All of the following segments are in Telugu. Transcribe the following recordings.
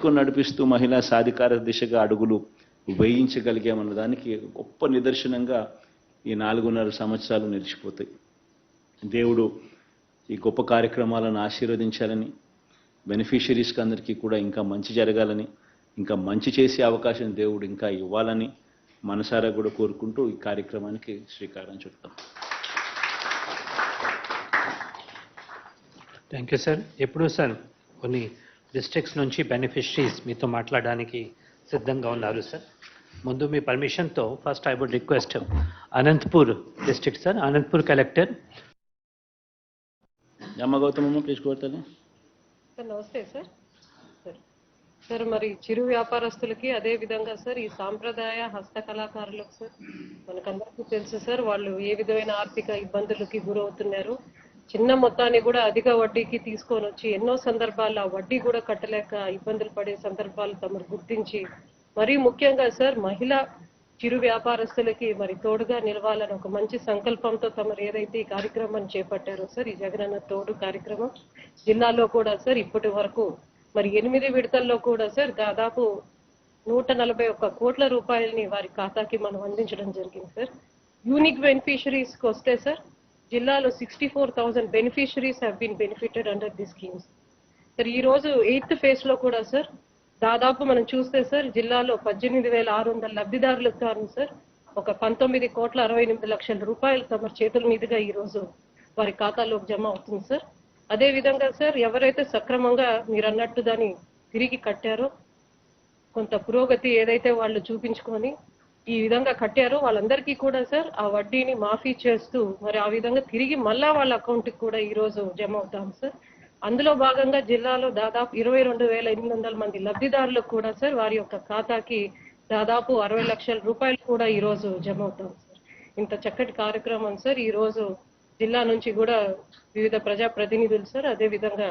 పట్టుకొని నడిపిస్తూ మహిళా సాధికార దిశగా అడుగులు వేయించగలిగామన్న దానికి గొప్ప నిదర్శనంగా ఈ నాలుగున్నర సంవత్సరాలు నిలిచిపోతాయి. దేవుడు ఈ గొప్ప కార్యక్రమాలను ఆశీర్వదించాలని బెనిఫిషరీస్కి అందరికీ కూడా ఇంకా మంచి జరగాలని ఇంకా మంచి చేసే అవకాశం దేవుడు ఇంకా ఇవ్వాలని మనసారా కూడా కోరుకుంటూ ఈ కార్యక్రమానికి శ్రీకారం చుడతాం. Thank you sir. ఎప్పుడు సార్ కొన్ని డిస్ట్రిక్ట్స్ నుంచి బెనిఫిషరీస్ మీతో మాట్లాడడానికి సిద్ధంగా ఉన్నారు సార్ ముందు మీ పర్మిషన్తో first I would request Anantapur district sir Anantapur collector please sir నమస్తే సార్ సార్ సార్ మరి చిరు వ్యాపారస్తులకి అదే విధంగా సార్ ఈ సాంప్రదాయ హస్తకళాకారులకు సార్ మనకందరికీ తెలుసు సార్ వాళ్ళు ఏ విధమైన ఆర్థిక ఇబ్బందులకి గురవుతున్నారు చిన్న మొత్తాన్ని కూడా అధిక వడ్డీకి తీసుకొని వచ్చి ఎన్నో సందర్భాల్లో వడ్డీ కూడా కట్టలేక ఇబ్బందులు పడే సందర్భాలు తమరు గుర్తించి మరీ ముఖ్యంగా సార్ మహిళ చిరు వ్యాపారస్తులకి మరి తోడుగా నిలవాలని ఒక మంచి సంకల్పంతో తమరు ఏదైతే ఈ కార్యక్రమాన్ని చేపట్టారో సార్ ఈ జగనన్న తోడు కార్యక్రమం జిల్లాలో కూడా సార్ ఇప్పటి వరకు మరి ఎనిమిది విడతల్లో కూడా సార్ దాదాపు నూట నలభై ఒక్క కోట్ల రూపాయలని వారి ఖాతాకి మనం అందించడం జరిగింది సార్. యూనిక్ బెనిఫిషరీస్కి వస్తే సార్ జిల్లాలో sixty four thousand beneficiaries have been benefited under the schemes sir ఈ రోజు ఎయిత్ ఫేజ్లో కూడా సార్ దాదాపు మనం చూస్తే సార్ జిల్లాలో పద్దెనిమిది వేల ఆరు వందల లబ్ధిదారులకు గాను సార్ ఒక పంతొమ్మిది కోట్ల అరవై ఎనిమిది లక్షల రూపాయలు తమ చేతుల మీదుగా ఈ రోజు వారి ఖాతాలోకి జమ అవుతుంది సార్ అదే విధంగా సార్ ఎవరైతే సక్రమంగా మీరు అన్నట్టు దాన్ని తిరిగి కట్టారో కొంత పురోగతి ఏదైతే వాళ్ళు చూపించుకొని ఈ విధంగా కట్టారో. వాళ్ళందరికీ కూడా సార్ ఆ వడ్డీని మాఫీ చేస్తూ మరి ఆ విధంగా తిరిగి మళ్ళా వాళ్ళ అకౌంట్కి కూడా ఈ రోజు జమ అవుతాం సార్. అందులో భాగంగా జిల్లాలో దాదాపు ఇరవై రెండు వేల ఎనిమిది వందల మంది లబ్ధిదారులకు కూడా సార్ వారి యొక్క ఖాతాకి దాదాపు అరవై లక్షల రూపాయలు కూడా ఈ రోజు జమ అవుతాం సార్. ఇంత చక్కటి కార్యక్రమం సార్ ఈ రోజు జిల్లా నుంచి కూడా వివిధ ప్రజా ప్రతినిధులు సార్ అదే విధంగా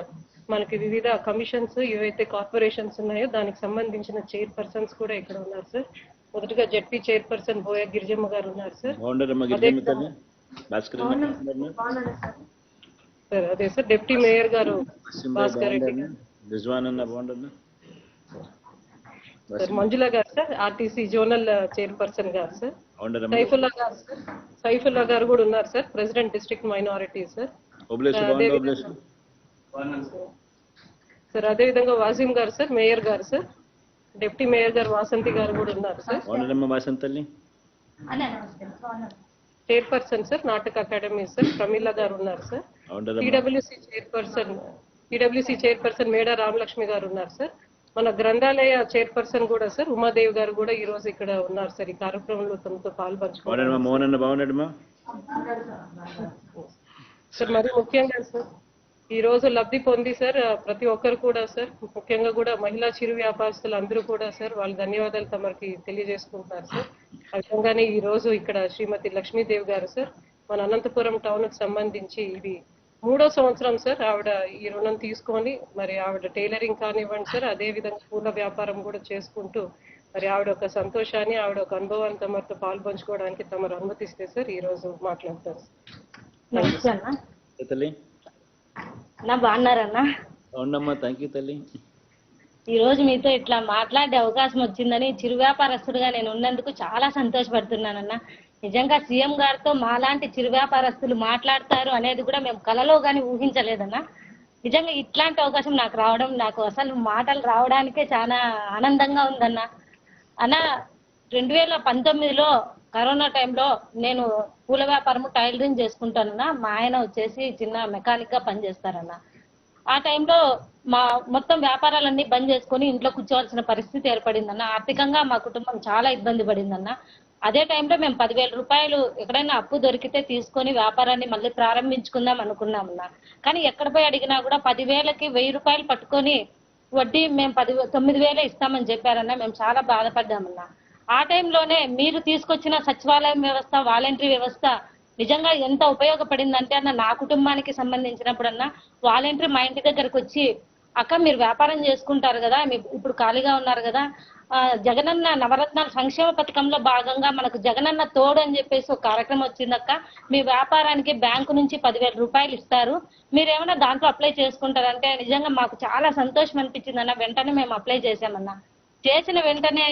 మనకి వివిధ కమిషన్స్ ఏవైతే కార్పొరేషన్స్ ఉన్నాయో దానికి సంబంధించిన చైర్ పర్సన్స్ కూడా ఇక్కడ ఉన్నారు సార్. మొదటగా ZP chairperson Boya Girijamma గారు ఉన్నారు సార్. సార్. అదే sir deputy mayor garu Bhaskar Reddy sir Manjula garu sir RTC zonal chairperson garu sir. Saifulla garu sir. Saifulla garu కూడా ఉన్నారు sir president district minority sir. Sir అదే విధంగా Wasim garu sir mayor garu sir. Deputy mayor garu Vasanthi garu కూడా ఉన్నారు సార్. బాగుండరమ్మ వాసంత్ తల్లి చైర్ పర్సన్ సార్ నాటక అకాడమీ సార్ ప్రమీల గారు ఉన్నారు sir. బాగుండరమ్మ PWC chairperson PWC chairperson Meda Ramalakshmi garu ఉన్నారు సార్. మన గ్రంథాలయ చైర్ పర్సన్ కూడా సార్ ఉమాదేవి గారు కూడా ఈ రోజు ఇక్కడ ఉన్నారు సార్. ఈ కార్యక్రమంలో తమతో పాల్పంచుకోవడం మోహన్ సార్ మరి ముఖ్యంగా సార్ ఈ రోజు లబ్ధి పొంది సార్ ప్రతి ఒక్కరు కూడా సార్ ముఖ్యంగా కూడా మహిళా చిరు వ్యాపారస్తులు అందరూ కూడా సార్ వాళ్ళ ధన్యవాదాలు తమరికి తెలియజేసుకుంటున్నారు సార్. ఆ విధంగానే ఈ రోజు ఇక్కడ శ్రీమతి లక్ష్మీదేవి గారు సార్ మన అనంతపురం టౌన్కి సంబంధించి ఇది మూడో సంవత్సరం సార్ ఆవిడ ఈ రుణం తీసుకొని మరి ఆవిడ టైలరింగ్ కానివ్వండి సార్ అదే విధంగా పూల వ్యాపారం కూడా చేసుకుంటూ మరి ఆవిడ ఒక సంతోషాన్ని ఆవిడ ఒక అనుభవాన్ని తమరితో పాల్పంచుకోవడానికి తమరు అనుమతిస్తే సార్ ఈ రోజు మాట్లాడతారు నమస్తే అన్న బాగున్నారన్న? బాగుండమ్మా థ్యాంక్ యూ తల్లి. ఈ రోజు మీతో ఇట్లా మాట్లాడే అవకాశం వచ్చిందని చిరు వ్యాపారస్తుడుగా నేను ఉన్నందుకు చాలా సంతోషపడుతున్నానన్న. నిజంగా సీఎం గారితో మాలాంటి చిరు వ్యాపారస్తులు మాట్లాడతారు అనేది కూడా మేము కలలో కానీ ఊహించలేదన్న. నిజంగా ఇట్లాంటి అవకాశం నాకు రావడం నాకు అసలు మాటలు రావడానికే చాలా ఆనందంగా ఉందన్న. అన్న రెండు వేల పంతొమ్మిదిలో కరోనా టైంలో నేను పూల వ్యాపారము టైలరింగ్ చేసుకుంటానన్న. మా ఆయన వచ్చేసి చిన్న మెకానిక్గా పనిచేస్తారన్న. ఆ టైంలో మా మొత్తం వ్యాపారాలన్నీ బంద్ చేసుకొని ఇంట్లో కూర్చోవాల్సిన పరిస్థితి ఏర్పడిందన్న. ఆర్థికంగా మా కుటుంబం చాలా ఇబ్బంది పడిందన్న. అదే టైంలో మేము పదివేల రూపాయలు ఎక్కడైనా అప్పు దొరికితే తీసుకొని వ్యాపారాన్ని మళ్ళీ ప్రారంభించుకుందాం అనుకున్నామన్నా. కానీ ఎక్కడ పోయి అడిగినా కూడా పదివేలకి వెయ్యి రూపాయలు పట్టుకొని వడ్డీ మేము పది తొమ్మిది వేలే ఇస్తామని చెప్పారన్నా. మేము చాలా బాధపడ్డామన్నా. ఆ టైంలోనే మీరు తీసుకొచ్చిన సచివాలయం వ్యవస్థ వాలంటరీ వ్యవస్థ నిజంగా ఎంత ఉపయోగపడిందంటే అన్న నా కుటుంబానికి సంబంధించినప్పుడన్నా వాలంటరీ మా ఇంటి దగ్గరకు వచ్చి అక్క మీరు వ్యాపారం చేసుకుంటారు కదా ఇప్పుడు ఖాళీగా ఉన్నారు కదా జగనన్న నవరత్నాల సంక్షేమ పథకంలో భాగంగా మనకు జగనన్న తోడు అని చెప్పేసి ఒక కార్యక్రమం వచ్చిందక్క. మీ వ్యాపారానికి బ్యాంకు నుంచి పదివేల రూపాయలు ఇస్తారు. మీరు ఏమైనా దాంట్లో అప్లై చేసుకుంటారంటే నిజంగా మాకు చాలా సంతోషం అనిపించిందన్న వెంటనే మేము అప్లై చేసామన్నా చేసిన వెంటనే